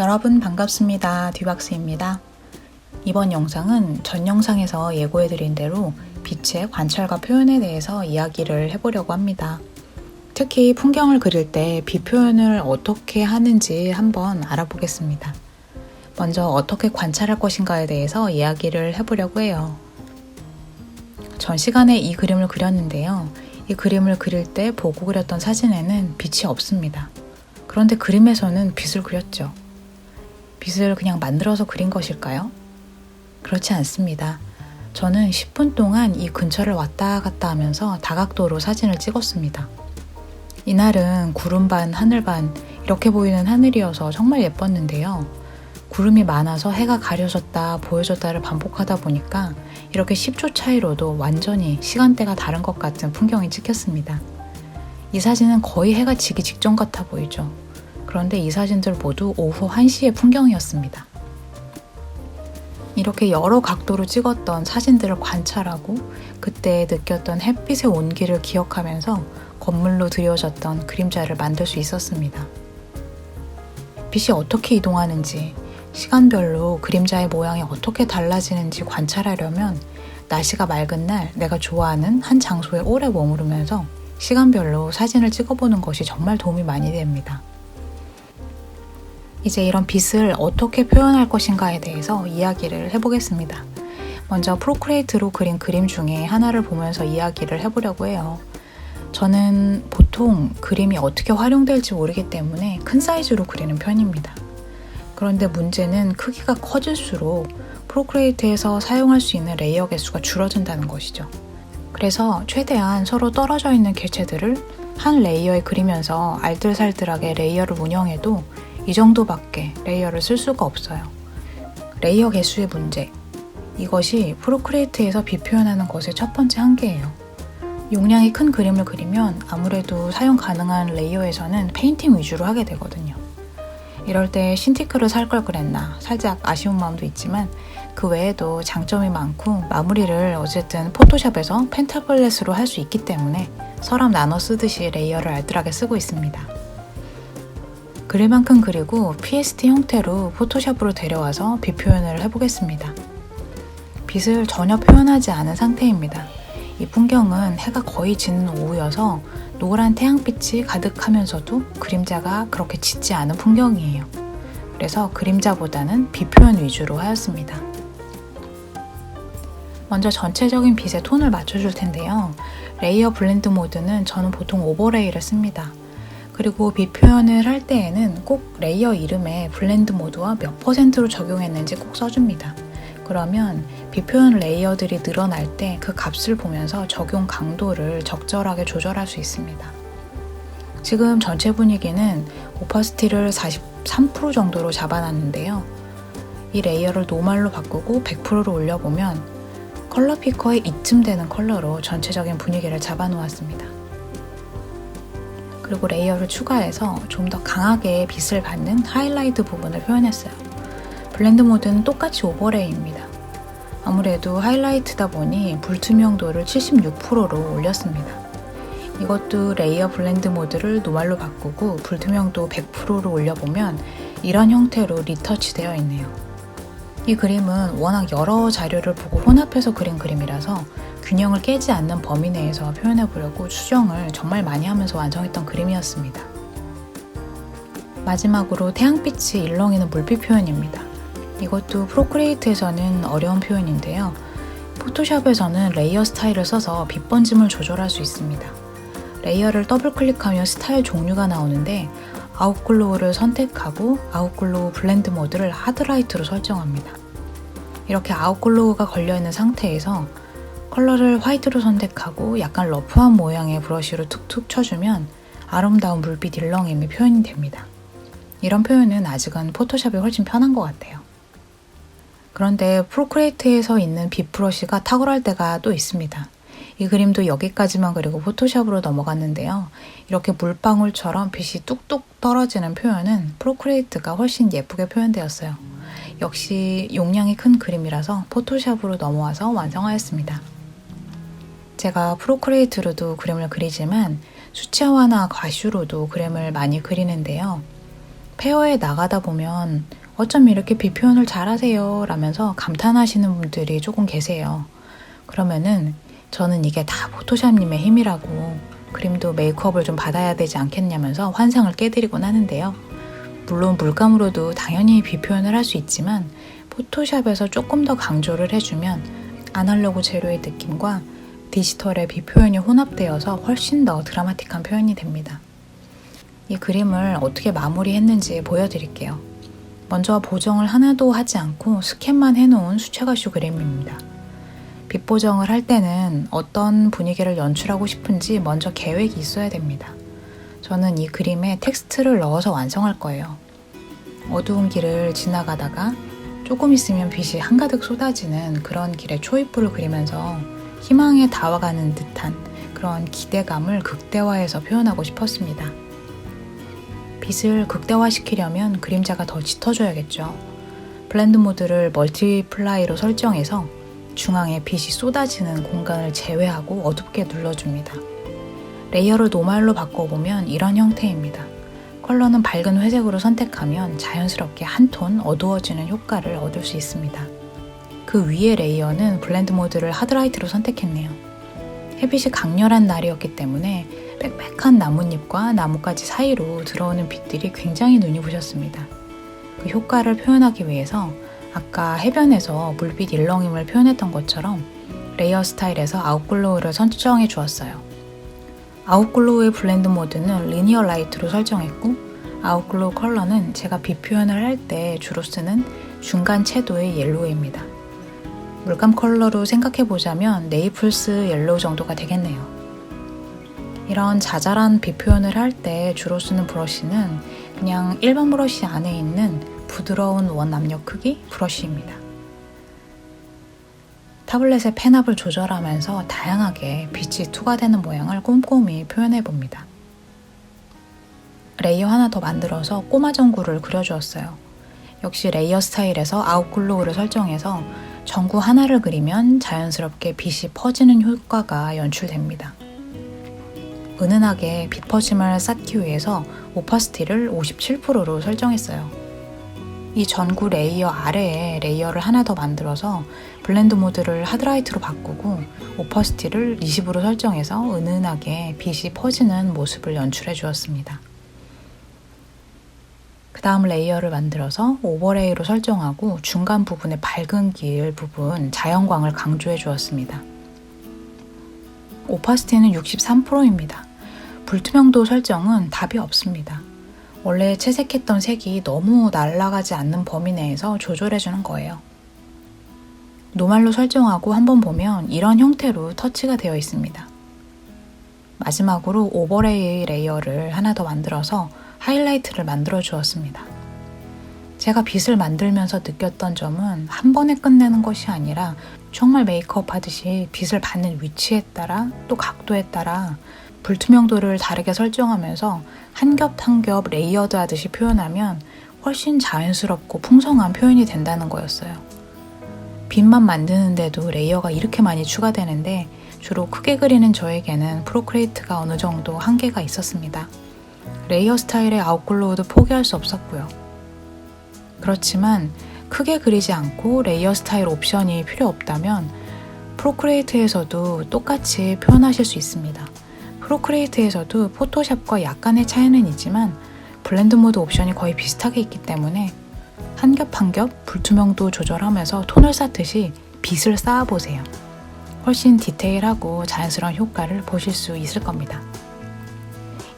여러분 반갑습니다. 뒤박스입니다. 이번 영상은 전 영상에서 예고해드린 대로 빛의 관찰과 표현에 대해서 이야기를 해보려고 합니다. 특히 풍경을 그릴 때 빛 표현을 어떻게 하는지 한번 알아보겠습니다. 먼저 어떻게 관찰할 것인가에 대해서 이야기를 해보려고 해요. 전 시간에 이 그림을 그렸는데요. 이 그림을 그릴 때 보고 그렸던 사진에는 빛이 없습니다. 그런데 그림에서는 빛을 그렸죠. 빛을 그냥 만들어서 그린 것일까요? 그렇지 않습니다. 저는 10분 동안 이 근처를 왔다 갔다 하면서 다각도로 사진을 찍었습니다. 이날은 구름 반, 하늘 반, 이렇게 보이는 하늘이어서 정말 예뻤는데요. 구름이 많아서 해가 가려졌다, 보여졌다를 반복하다 보니까 이렇게 10초 차이로도 완전히 시간대가 다른 것 같은 풍경이 찍혔습니다. 이 사진은 거의 해가 지기 직전 같아 보이죠. 그런데 이 사진들 모두 오후 1시의 풍경이었습니다. 이렇게 여러 각도로 찍었던 사진들을 관찰하고 그때 느꼈던 햇빛의 온기를 기억하면서 건물로 드려졌던 그림자를 만들 수 있었습니다. 빛이 어떻게 이동하는지, 시간별로 그림자의 모양이 어떻게 달라지는지 관찰하려면 날씨가 맑은 날 내가 좋아하는 한 장소에 오래 머무르면서 시간별로 사진을 찍어보는 것이 정말 도움이 많이 됩니다. 이제 이런 빛을 어떻게 표현할 것인가에 대해서 이야기를 해보겠습니다. 먼저 프로크레이트로 그린 그림 중에 하나를 보면서 이야기를 해보려고 해요. 저는 보통 그림이 어떻게 활용될지 모르기 때문에 큰 사이즈로 그리는 편입니다. 그런데 문제는 크기가 커질수록 프로크레이트에서 사용할 수 있는 레이어 개수가 줄어든다는 것이죠. 그래서 최대한 서로 떨어져 있는 객체들을 한 레이어에 그리면서 알뜰살뜰하게 레이어를 운영해도 이 정도밖에 레이어를 쓸 수가 없어요. 레이어 개수의 문제. 이것이 프로크리에이트에서 비표현하는 것의 첫 번째 한계예요. 용량이 큰 그림을 그리면 아무래도 사용 가능한 레이어에서는 페인팅 위주로 하게 되거든요. 이럴 때 신티크를 살 걸 그랬나 살짝 아쉬운 마음도 있지만 그 외에도 장점이 많고 마무리를 어쨌든 포토샵에서 펜타블렛으로 할 수 있기 때문에 서랍 나눠 쓰듯이 레이어를 알뜰하게 쓰고 있습니다. 그릴 만큼 그리고 PST 형태로 포토샵으로 데려와서 빛 표현을 해보겠습니다. 빛을 전혀 표현하지 않은 상태입니다. 이 풍경은 해가 거의 지는 오후여서 노란 태양빛이 가득하면서도 그림자가 그렇게 짙지 않은 풍경이에요. 그래서 그림자보다는 빛 표현 위주로 하였습니다. 먼저 전체적인 빛의 톤을 맞춰줄 텐데요. 레이어 블렌드 모드는 저는 보통 오버레이를 씁니다. 그리고 빛 표현을 할 때에는 꼭 레이어 이름에 블렌드 모드와 몇 퍼센트로 적용했는지 꼭 써줍니다. 그러면 빛 표현 레이어들이 늘어날 때 그 값을 보면서 적용 강도를 적절하게 조절할 수 있습니다. 지금 전체 분위기는 오퍼스티를 43% 정도로 잡아놨는데요. 이 레이어를 노말로 바꾸고 100%로 올려보면 컬러 피커에 이쯤 되는 컬러로 전체적인 분위기를 잡아놓았습니다. 그리고 레이어를 추가해서 좀 더 강하게 빛을 받는 하이라이트 부분을 표현했어요. 블렌드 모드는 똑같이 오버레이입니다. 아무래도 하이라이트다 보니 불투명도를 76%로 올렸습니다. 이것도 레이어 블렌드 모드를 노말로 바꾸고 불투명도 100%로 올려보면 이런 형태로 리터치 되어 있네요. 이 그림은 워낙 여러 자료를 보고 혼합해서 그린 그림이라서 균형을 깨지 않는 범위 내에서 표현해 보려고 수정을 정말 많이 하면서 완성했던 그림이었습니다. 마지막으로 태양빛이 일렁이는 물빛 표현입니다. 이것도 프로크리에이트에서는 어려운 표현인데요. 포토샵에서는 레이어 스타일을 써서 빛 번짐을 조절할 수 있습니다. 레이어를 더블 클릭하면 스타일 종류가 나오는데 아웃글로우를 선택하고 아웃글로우 블렌드 모드를 하드라이트로 설정합니다. 이렇게 아웃글로우가 걸려있는 상태에서 컬러를 화이트로 선택하고 약간 러프한 모양의 브러쉬로 툭툭 쳐주면 아름다운 물빛 일렁임이 표현이 됩니다. 이런 표현은 아직은 포토샵이 훨씬 편한 것 같아요. 그런데 프로크레이트에서 있는 빛 브러쉬가 탁월할 때가 또 있습니다. 이 그림도 여기까지만 그리고 포토샵으로 넘어갔는데요. 이렇게 물방울처럼 빛이 뚝뚝 떨어지는 표현은 프로크레이트가 훨씬 예쁘게 표현되었어요. 역시 용량이 큰 그림이라서 포토샵으로 넘어와서 완성하였습니다. 제가 프로크레이트로도 그림을 그리지만 수채화나 과슈로도 그림을 많이 그리는데요. 페어에 나가다 보면 어쩜 이렇게 비 표현을 잘하세요 라면서 감탄하시는 분들이 조금 계세요. 그러면은 저는 이게 다 포토샵님의 힘이라고 그림도 메이크업을 좀 받아야 되지 않겠냐면서 환상을 깨드리곤 하는데요. 물론 물감으로도 당연히 비 표현을 할 수 있지만 포토샵에서 조금 더 강조를 해주면 아날로그 재료의 느낌과 디지털의 비 표현이 혼합되어서 훨씬 더 드라마틱한 표현이 됩니다. 이 그림을 어떻게 마무리했는지 보여드릴게요. 먼저 보정을 하나도 하지 않고 스캔만 해놓은 수채가슈 그림입니다. 빛 보정을 할 때는 어떤 분위기를 연출하고 싶은지 먼저 계획이 있어야 됩니다. 저는 이 그림에 텍스트를 넣어서 완성할 거예요. 어두운 길을 지나가다가 조금 있으면 빛이 한가득 쏟아지는 그런 길에 초입부를 그리면서 희망에 다와가는 듯한 그런 기대감을 극대화해서 표현하고 싶었습니다. 빛을 극대화시키려면 그림자가 더 짙어져야겠죠. 블렌드 모드를 멀티플라이로 설정해서 중앙에 빛이 쏟아지는 공간을 제외하고 어둡게 눌러줍니다. 레이어를 노말로 바꿔보면 이런 형태입니다. 컬러는 밝은 회색으로 선택하면 자연스럽게 한 톤 어두워지는 효과를 얻을 수 있습니다. 그 위의 레이어는 블렌드 모드를 하드라이트로 선택했네요. 햇빛이 강렬한 날이었기 때문에 빽빽한 나뭇잎과 나뭇가지 사이로 들어오는 빛들이 굉장히 눈이 부셨습니다. 그 효과를 표현하기 위해서 아까 해변에서 물빛 일렁임을 표현했던 것처럼 레이어 스타일에서 아웃글로우를 설정해 주었어요. 아웃글로우의 블렌드 모드는 리니어 라이트로 설정했고 아웃글로우 컬러는 제가 빛 표현을 할 때 주로 쓰는 중간 채도의 옐로우입니다. 물감 컬러로 생각해 보자면 네이플스 옐로우 정도가 되겠네요. 이런 자잘한 빛 표현을 할 때 주로 쓰는 브러쉬는 그냥 일반 브러쉬 안에 있는 부드러운 원 압력 크기 브러쉬입니다. 타블렛의 펜압을 조절하면서 다양하게 빛이 투과되는 모양을 꼼꼼히 표현해 봅니다. 레이어 하나 더 만들어서 꼬마 전구를 그려주었어요. 역시 레이어 스타일에서 아웃글로우를 설정해서 전구 하나를 그리면 자연스럽게 빛이 퍼지는 효과가 연출됩니다. 은은하게 빛 퍼짐을 쌓기 위해서 오파스티를 57%로 설정했어요. 이 전구 레이어 아래에 레이어를 하나 더 만들어서 블렌드 모드를 하드라이트로 바꾸고 오퍼스티를 20으로 설정해서 은은하게 빛이 퍼지는 모습을 연출해 주었습니다. 그 다음 레이어를 만들어서 오버레이로 설정하고 중간 부분의 밝은 길 부분 자연광을 강조해 주었습니다. 오파스티는 63%입니다. 불투명도 설정은 답이 없습니다. 원래 채색했던 색이 너무 날아가지 않는 범위 내에서 조절해 주는 거예요. 노말로 설정하고 한번 보면 이런 형태로 터치가 되어 있습니다. 마지막으로 오버레이 레이어를 하나 더 만들어서 하이라이트를 만들어 주었습니다. 제가 빛을 만들면서 느꼈던 점은 한 번에 끝내는 것이 아니라 정말 메이크업 하듯이 빛을 받는 위치에 따라 또 각도에 따라 불투명도를 다르게 설정하면서 한 겹 한 겹 레이어드 하듯이 표현하면 훨씬 자연스럽고 풍성한 표현이 된다는 거였어요. 빛만 만드는데도 레이어가 이렇게 많이 추가되는데 주로 크게 그리는 저에게는 프로크레이트가 어느 정도 한계가 있었습니다. 레이어 스타일의 아웃글로우도 포기할 수 없었고요. 그렇지만 크게 그리지 않고 레이어 스타일 옵션이 필요 없다면 프로크레이트에서도 똑같이 표현하실 수 있습니다. 프로크리에이트에서도 포토샵과 약간의 차이는 있지만 블렌드 모드 옵션이 거의 비슷하게 있기 때문에 한 겹 한 겹 불투명도 조절하면서 톤을 쌓듯이 빛을 쌓아보세요. 훨씬 디테일하고 자연스러운 효과를 보실 수 있을 겁니다.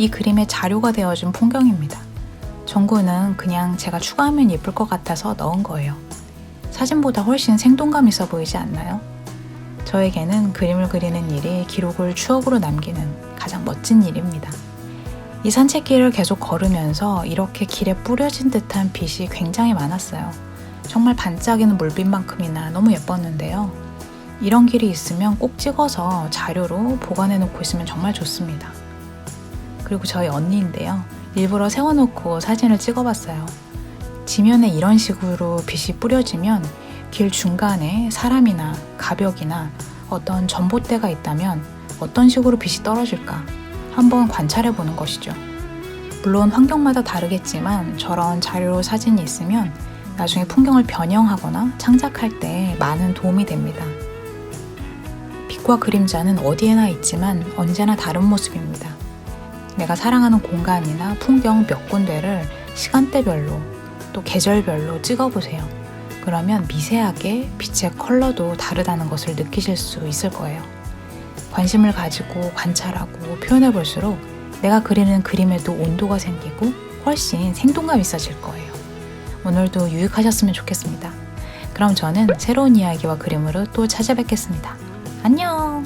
이 그림의 자료가 되어준 풍경입니다. 전구는 그냥 제가 추가하면 예쁠 것 같아서 넣은 거예요. 사진보다 훨씬 생동감 있어 보이지 않나요? 저에게는 그림을 그리는 일이 기록을 추억으로 남기는 가장 멋진 일입니다. 이 산책길을 계속 걸으면서 이렇게 길에 뿌려진 듯한 빛이 굉장히 많았어요. 정말 반짝이는 물빛만큼이나 너무 예뻤는데요. 이런 길이 있으면 꼭 찍어서 자료로 보관해 놓고 있으면 정말 좋습니다. 그리고 저희 언니인데요. 일부러 세워놓고 사진을 찍어봤어요. 지면에 이런 식으로 빛이 뿌려지면 길 중간에 사람이나 가벽이나 어떤 전봇대가 있다면 어떤 식으로 빛이 떨어질까 한번 관찰해 보는 것이죠. 물론 환경마다 다르겠지만 저런 자료 사진이 있으면 나중에 풍경을 변형하거나 창작할 때 많은 도움이 됩니다. 빛과 그림자는 어디에나 있지만 언제나 다른 모습입니다. 내가 사랑하는 공간이나 풍경 몇 군데를 시간대별로 또 계절별로 찍어보세요. 그러면 미세하게 빛의 컬러도 다르다는 것을 느끼실 수 있을 거예요. 관심을 가지고 관찰하고 표현해 볼수록 내가 그리는 그림에도 온도가 생기고 훨씬 생동감 있어질 거예요. 오늘도 유익하셨으면 좋겠습니다. 그럼 저는 새로운 이야기와 그림으로 또 찾아뵙겠습니다. 안녕!